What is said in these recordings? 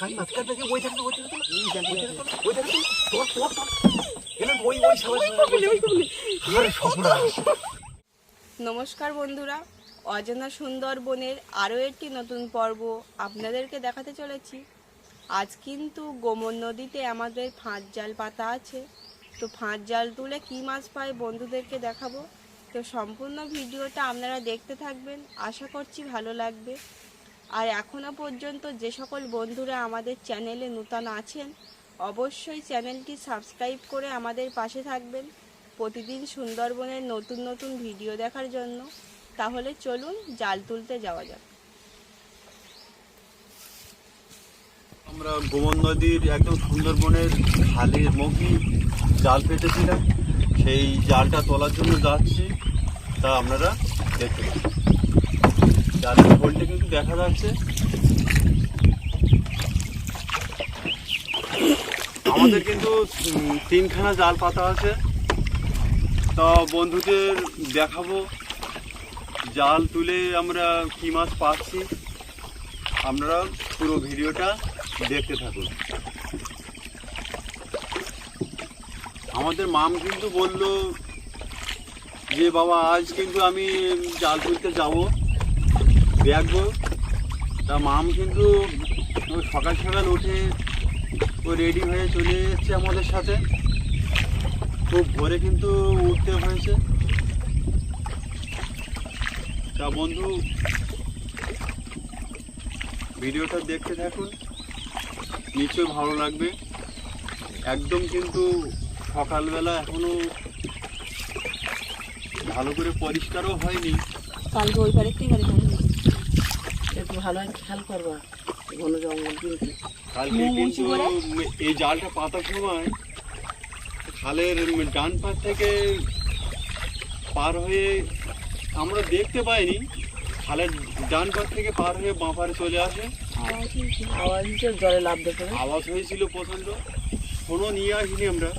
কাজ মাছ কাজ ওই থাকবে ওই থাকবে ওই থাকবে তোর তোর তোর ওই ওই আরে সর্বনাশ নমস্কার বন্ধুরা অজানা সুন্দরবনের আরও একটি নতুন পর্ব আপনাদেরকে দেখাতে চলেছি। আজ কিন্তু গোমর নদীতে আমাদের ফাঁদ জাল পাতা আছে। তো ফাঁদ জাল তুলে কী মাছ পাই বন্ধুদেরকে দেখাবো। তো সম্পূর্ণ ভিডিওটা আপনারা দেখতে থাকবেন। আশা করছি ভালো লাগবে। আর এখনও পর্যন্ত যে সকল বন্ধুরা আমাদের চ্যানেলে নূতন আছেন, অবশ্যই চ্যানেলটি সাবস্ক্রাইব করে আমাদের পাশে থাকবেন। প্রতিদিন সুন্দরবনের নতুন নতুন ভিডিও দেখার জন্য। তাহলে চলুন, জাল তুলতে যাওয়া যাক। আমরা গোমন নদীর একদম সুন্দরবনের খালের মুখে জাল পেতেছিলাম। সেই জালটা তোলার জন্য যাচ্ছি। তা আপনারা দেখতে। জালের হোলটা কিন্তু দেখা যাচ্ছে। আমাদের কিন্তু তিনখানা জাল পাতা আছে। তা বন্ধুদের দেখাবো। জাল তুলে আমরা কি মাছ পাচ্ছি। আপনারা পুরো ভিডিওটা দেখতে থাকুন। আমাদের মাম কিন্তু বলল যে, বাবা, আজ কিন্তু আমি জাল তুলতে যাব। দেখব তা মাম কিন্তু ওই সকাল সকাল উঠে ও রেডি হয়ে চলে এসেছে আমাদের সাথে। খুব ভোরে কিন্তু উঠতে হয়েছে। তা বন্ধু, ভিডিওটা দেখতে থাকুন। নিশ্চয়ই ভালো লাগবে। একদম কিন্তু সকালবেলা এখনও ভালো করে পরিষ্কারও হয়নি। কালকে ওই পারে একটু ভালো খেয়াল করবা ঘন জঙ্গল কিন্তু। কালকে এই জালটা পাতার সময় খালের ডান পাশ থেকে পার হয়ে আমরা দেখতে পাইনি খালের ডান পাশ থেকে পার হয়ে বাঁ পারে চলে আসে। আওয়াজ জলে লাভ দেখে আওয়াজ হয়েছিল প্রচণ্ড কোনো নিয়ে আসিনি আমরা।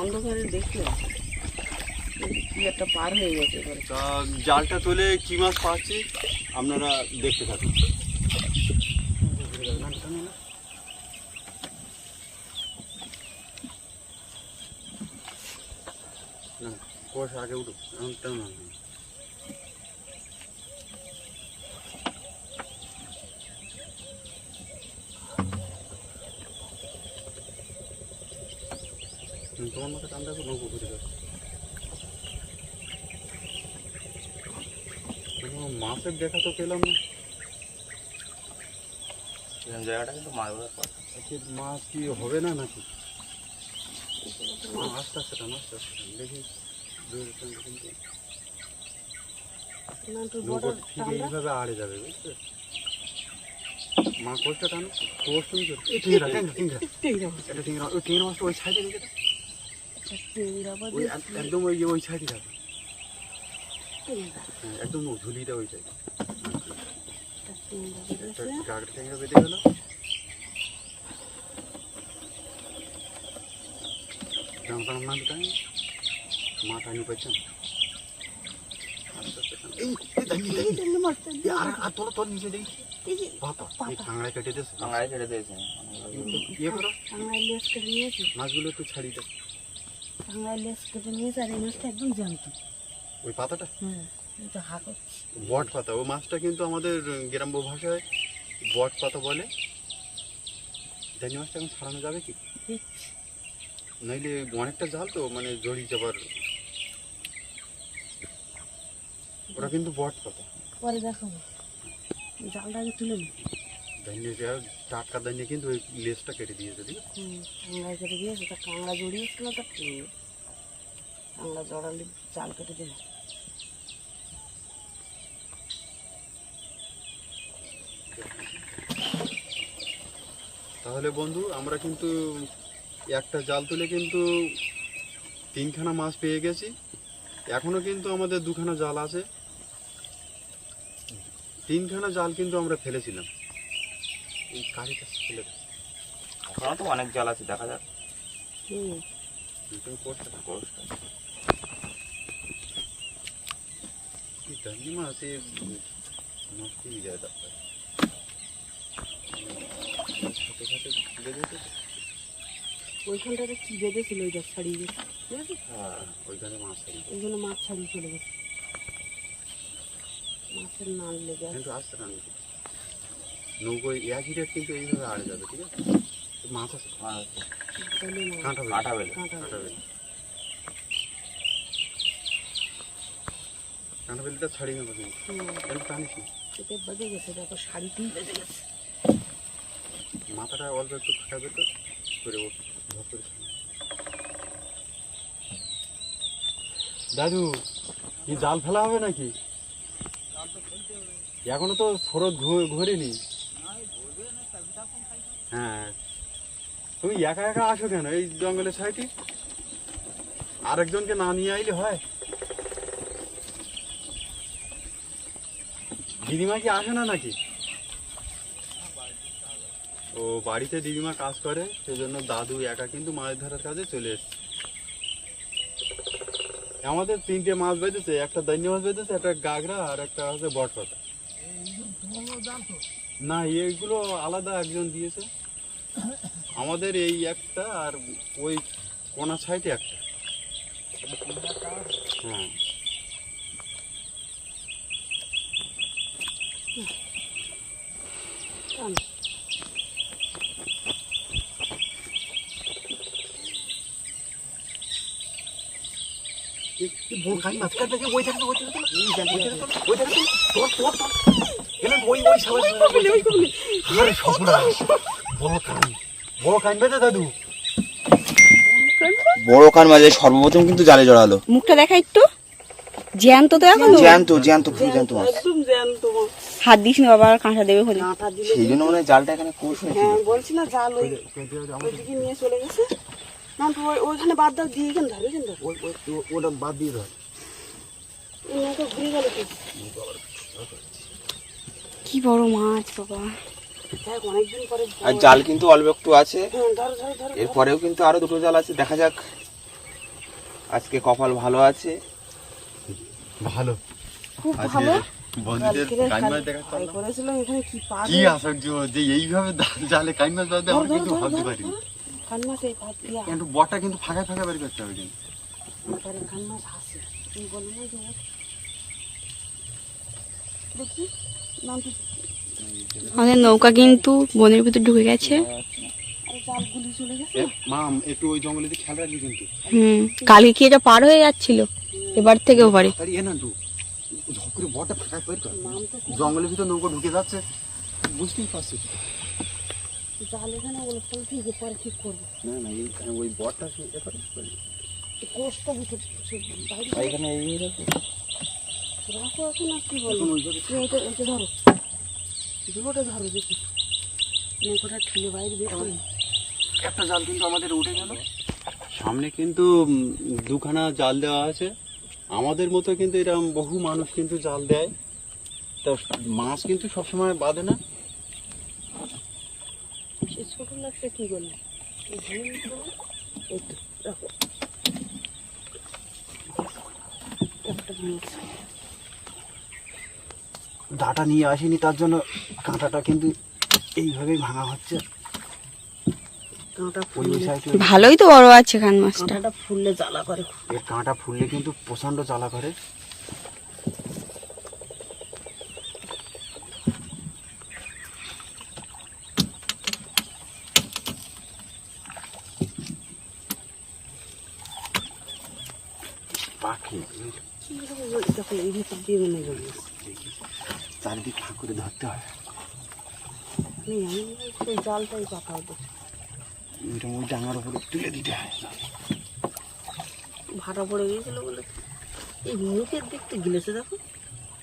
অন্ধকারে দেখতে কি একটা পার হয়ে গেছে তা জালটা তুলে কি মাছ পাচ্ছি? আপনারা দেখতে থাকুন। কোষ আগে উঠুক তোমার মতো টান দেখো নৌকো ঘুরে যাবে কোনো মাছের দেখা তো পেলাম না। জায়গাটা কিন্তু মাছ মাছ কি হবে না নাকি? আস্তে আস্তে টান আস্তে আস্তে টান। দেখি ঠিক এইভাবে আড়ে যাবে বুঝতে মা কোষটা টানো কোষ তুমি টিংরা টিংরা টিংরা মাছ। টিংরা ওই টিংরা মাছটা ওই সাইডে রেখে দাও। এক- একদম ওই ওই সাইডে। হ্যাঁ একদম ও ঝুলিটা ওই বেরিয়েছে। গাগরা টিংরা বেঁধে গেল। টান টান না টান মা টানি পাচ্ছেন আস্তে আস্তে টান। এই এই দাঁড়িয়ে এই দাঁড়িয়ে টেংরা মাছটা এই দিয়ে আর আর তোর তোর নিচে দেখি। এই যে পাতা এই কাংড়ায় কেটে দিস কাংড়ায় ছেড়ে দিয়েছে। ইয়ে মাছগুলো একটু ছাড়ি দাও। টাংলায় লেস কেটে নিয়েছে আর এই একদম জ্যান্ত। ওই পাতাটা? বট পাতা। ও মাছটা কিন্তু আমাদের গ্রাম্য ভাষায় বট পাতা বলে। জানি মাছটা এখন ছাড়ানো যাবে কি? নইলে অনেকটা জাল তো মানে জড়িয়ে যাবার। ওটা কিন্তু বট পাতা। পরে জালটা আগে তুলে নি টাটকা দাইনে কিন্তু ওই লেজটা কেটে দিয়েছে দিদি। কেটে দিয়েছে তা জড়িয়েছিল তা কাংড়া জড়ালে জাল কেটে দেবে তাহলে বন্ধু আমরা কিন্তু একটা জাল তুলে কিন্তু তিনখানা মাছ পেয়ে গেছি। এখনও কিন্তু আমাদের দুখানা জাল আছে। তিনখানা জাল কিন্তু আমরা ফেলেছিলাম। এই কারিটা ফেলে দাও। এখনও তো অনেক জাল আছে দেখা যাক। হুম। কোষটা। কি জানি মাছ এ নষ্ট হয়ে যায় তারপরে সাথে সাথে ওইখানটাতে কি বেঁধেছিল ওইটা ছাড়িয়ে গেছে। ঠিক আছে হ্যাঁ ওইখানে মাছ আছে ওই জন্য মাছ ছাড়িয়ে চলে গেছে। মাছের নাল লেগে কিন্তু আসতে না নাকি? একই রেট কিন্তু এইভাবে আড়ে যাবে ঠিক আছে? মাছ আছে। কাঁটা বেল। কাঁটা কাঁটা বেল। ছাড়িয়ে নেব কিন্তু টানিস না। গেছে দেখো শাড়িতেই বেঁধে গেছে। মাথাটা অল্প একটু খাটাবে তো করে। দাদু কি জাল ফেলা হবে নাকি? এখনও তো ঘু- ঘোরেনি। হ্যাঁ। তুমি একা একা আসো কেন? এই জঙ্গলের সাইডে আরেকজনকে না নিয়ে আইলে হয়? দিদিমা কি আসে না নাকি? ও, বাড়িতে দিদিমা কাজ করে, সেজন্য দাদু একা কিন্তু মাছ ধরার কাজে চলে এসছে। আমাদের তিনটে মাছ বেঁধেছে, একটা দৈন্য মাছ বেঁধেছে, একটা গাগরা আর একটা হচ্ছে বটপাতা। না, এইগুলো আলাদা একজন দিয়েছে। আমাদের এই একটা আর ওই কোনা সাইডে একটা। হ্যাঁ টান। বড় কাই মাছ কাটবে ওই থাকে ওই থাকে ওই থাকে ওই থাকে তোর তোর তোর এলেন ওই ওই সাবাস আরে সর্বনাশ বড় কান বড় কান বেঁধে দাদু বড় কান মাঝে সর্বপ্রথম কিন্তু জালে জড়ালো। মুখটা দেখা একটু। জ্যান্ত তো এখন? জ্যান্ত জ্যান্ত খুব জ্যান্ত মাছ। একদম জ্যান্ত মাছ। হাত দিস না বাবা কাঁটা দেবে হলে সেই জন্য মনে হয় জালটা এখানে কোষ হয়েছিল। হ্যাঁ বলছি না জাল ওই ওইদিকে নিয়ে চলে গেছে। না তো ওই- ওইখানে বাদ দাও দিয়ে ধরো ধরো। ওই ওই ওটা বাদ দিয়ে এই ঘুরে গেল কি? কি বড় মাছ বাবা। আর জাল কিন্তু অল্প একটু আছে। হ্যাঁ ধরো ধরো ধরো এরপরেও কিন্তু আরও দুটো জাল আছে দেখা যাক। আজকে কপাল ভালো আছে। ভালো। খুব ভালো। কি আশ্চর্য যে এইভাবে জালে মাছ আমরা কিন্তু ভাবতে কিন্তু কিন্তু ফাঁকা ফাঁকা বের করতে হবে কিন্তু। আমাদের নৌকা কিন্তু বনের ভিতর ঢুকে গেছে। কালকে কি এটা পার হয়ে যাচ্ছিল? এবার থেকেও পারে। আরে এ না করে বটটা ফাঁকা তো জঙ্গলের ভিতর নৌকা ঢুকে যাচ্ছে। বুঝতেই পারছিস জাল এখানে ওগুলো ফল ঠিক পরে ঠিক করব? না না এই ওই বটটা এ করে এই কোষটা ভিতর সে বাইরে আর এখানে এই রাখো। রাখো এখন আর কি বলব? এটা এটা ধরো। দুটোটা ধরো দেখি। নৌকোটা ঠেলে বাইরে একটা জাল কিন্তু আমাদের উঠে গেল। সামনে কিন্তু দুখানা জাল দেওয়া আছে। আমাদের মতো কিন্তু এরকম বহু মানুষ কিন্তু জাল দেয়। তা মাছ কিন্তু সবসময় বাঁধে না। ছোট লাগছে কি করলে? ডাটা নিয়ে আসেনি তার জন্য কাঁটাটা কিন্তু এইভাবেই ভাঙা হচ্ছে। কাঁটা ফুললে ভালোই তো বড় আছে খান মাছটা। কাঁটাটা ফুললে জ্বালা করে। এর কাঁটা ফুললে কিন্তু প্রচণ্ড জ্বালা করে। পাখি এই ভিতর দিয়ে চারিদিক ফাঁক করে ধরতে হয়। জালটাই পাঠাও তো ওইটা ওই ডাঙার উপরে তুলে দিতে হয়। ভাড়া পড়ে গিয়েছিল বলে। এই মুখের দেখতে গিলেছে দেখো।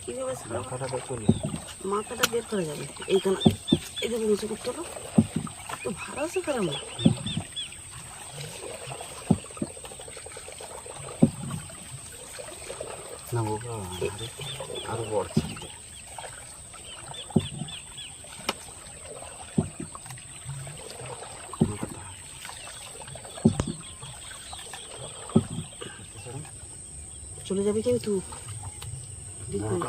কীভাবে মাথাটা চলে মাথাটা বের করে যাবে। এইখানে এই দেখো নিচে করতে হলো তো ভাড়া আছে না বাবা আরে আরও চলে যাবে কিন্তু দেখুন।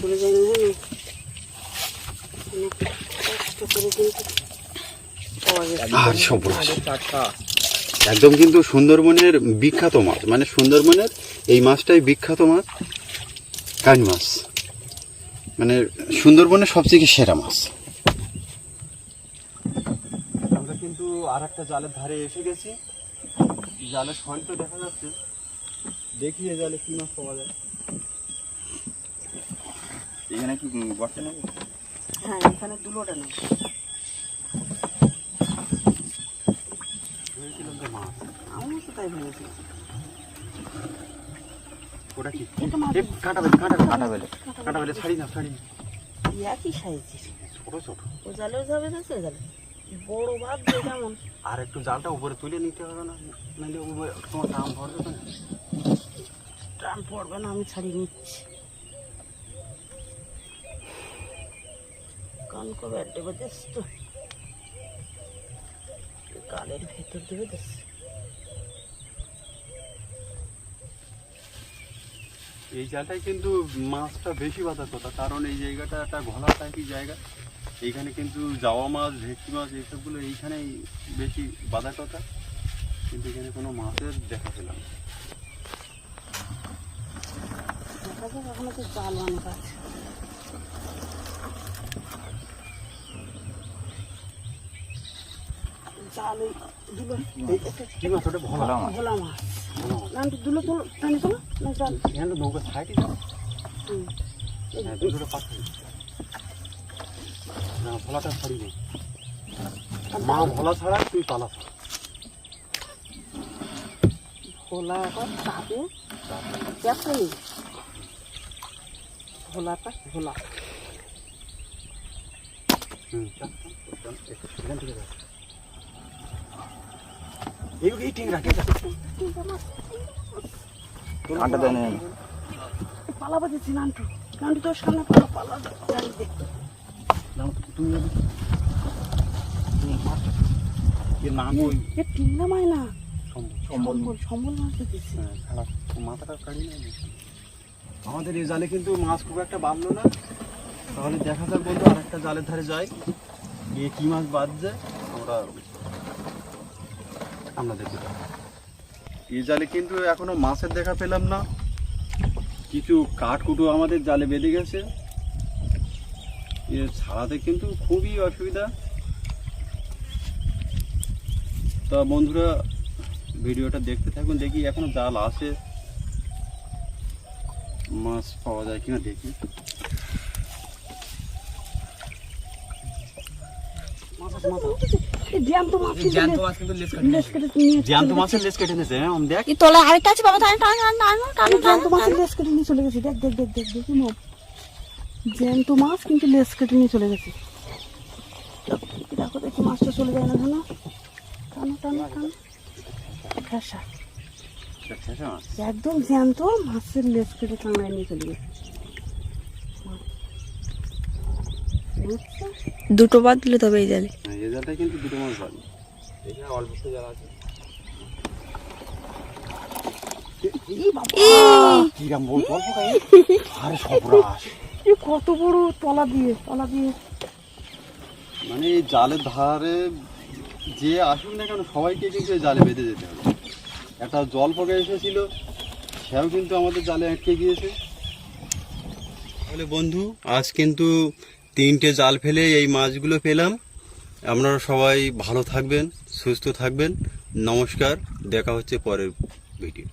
চলে যাবে কষ্ট করে কিন্তু একদম কিন্তু সুন্দরবনের বিখ্যাত মাছ মানে সুন্দরবনের এই মাছটাই বিখ্যাত মাছ কান মাছ। মানে সুন্দরবনের সবথেকে সেরা মাছ। আমরা কিন্তু আর একটা জালের ধারে এসে গেছি। জালের সয়ন্ত দেখা যাচ্ছে। দেখি এ জালে কি মাছ পাওয়া যায়। এখানে কি বর্ষা নেই? হ্যাঁ এখানে দুলোটা নেই। ভেবেছিলাম যে মাছ। আমিও তো তাই ভেবেছি। ওটা কি? এটা মাছ এ, কাঁটা বেলে কাঁটা বেলে। কাটা বেলে। কাঁটা বেলে ছাড়ি না ছাড়ি একই সাইজের। ছোট ছোট। ও জালেও যাবে তো সে জালে। বড় ভাত যে কেমন আর একটু জালটা উপরে তুলে নিতে হবে না নাহলে উপরে তোমার দাম তো না। টান পড়বে না আমি ছাড়িয়ে নিচ্ছি। কান কবে দেবে দিস তো? কালের ভেতর দেবে দিস এই জালটায় কিন্তু মাছটা বেশি বাঁধার কথা কারণ এই জায়গাটা একটা ঘোলা টাইপের জায়গা? এইখানে কিন্তু যাওয়া মাছ ভেটকি মাছ এইসবগুলো এইখানেই বেশি বাধা কথা। কিন্তু এখানে কোনো মাছের দেখা পেলাম না। এখনও তো জাল অনেক আছে। জাল ওই দুলো এই কি মাছ ওটা ভোলা মাছ। ভোলা মাছ। না দুলো তুলো টানি তোলো না? জাল এখানে তো নৌকা সাইডে হুম। হ্যাঁ দুটোটা পাখি না ভোলাটা ছাড়ি নেই মা ভোলা ছাড়া তুই পালা। ছাড়া। ভোলা আবার তাপে ভোলাটা ভোলা। হুম চল, চল, চল, এখান থেকে যাও। এই এই টিংরা টিংরা কাঁটা দেয় না পালা বাজেছি নান্টু। নান্টু তোর সামনে পালা পালা জানি দে না আমাদের এই জালে কিন্তু মাছ খুব একটা বাঁধলো না তাহলে দেখা যাক বন্ধু আর একটা জালের ধারে যাই গিয়ে কি মাছ যায় আমরা আমরা দেখতে এই জালে কিন্তু এখনও মাছের দেখা পেলাম না। কিছু কাঠকুটো আমাদের জালে বেঁধে গেছে। ছাড়াতে কিন্তু খুবই অসুবিধা তা বন্ধুরা ভিডিওটা দেখতে থাকুন দেখি এখনও জাল আছে মাছ পাওয়া যায় কিনা দেখি জ্যান্ত মাছ জ্যান্ত মাছ কিন্তু লেস কেটে নিয়ে জ্যান্ত মাছের লেজ কেটে নিয়েছে হ্যাঁ আমি দেখ তলায় আরেকটা আছে বাবা টানো টানো টানো টানো জ্যান্ত মাছের লেস কেটে নিয়ে চলে গেছে দেখ দেখ দেখ দেখ জ্যান্ত মাছ কিন্তু লেস কেটে নিয়ে চলে গেছে। দেখো দেখি মাছটা চলে যায় না কেন? টানো টানো টানো। ঘাসা একদম জ্যান্ত মাছের লেস কেটে কামড়ায় নিয়ে চলে গেছে। দুটো বাদ দিলে তবে এই জালে। এই জালটায় কিন্তু দুটো মাছ এখানে অল্প জাল আছে কত বড় তলা দিয়ে তলা দিয়ে। মানে জালের ধারে যে আসুন না কেন সবাইকে কিন্তু জালে বেঁধে যেতে হবে। একটা জল পকে এসেছিল, সেও কিন্তু আমাদের জালে আটকে গিয়েছে। তাহলে বন্ধু, আজ কিন্তু তিনটে জাল ফেলে এই মাছগুলো পেলাম। আপনারা সবাই ভালো থাকবেন, সুস্থ থাকবেন। নমস্কার, দেখা হচ্ছে পরের ভিডিও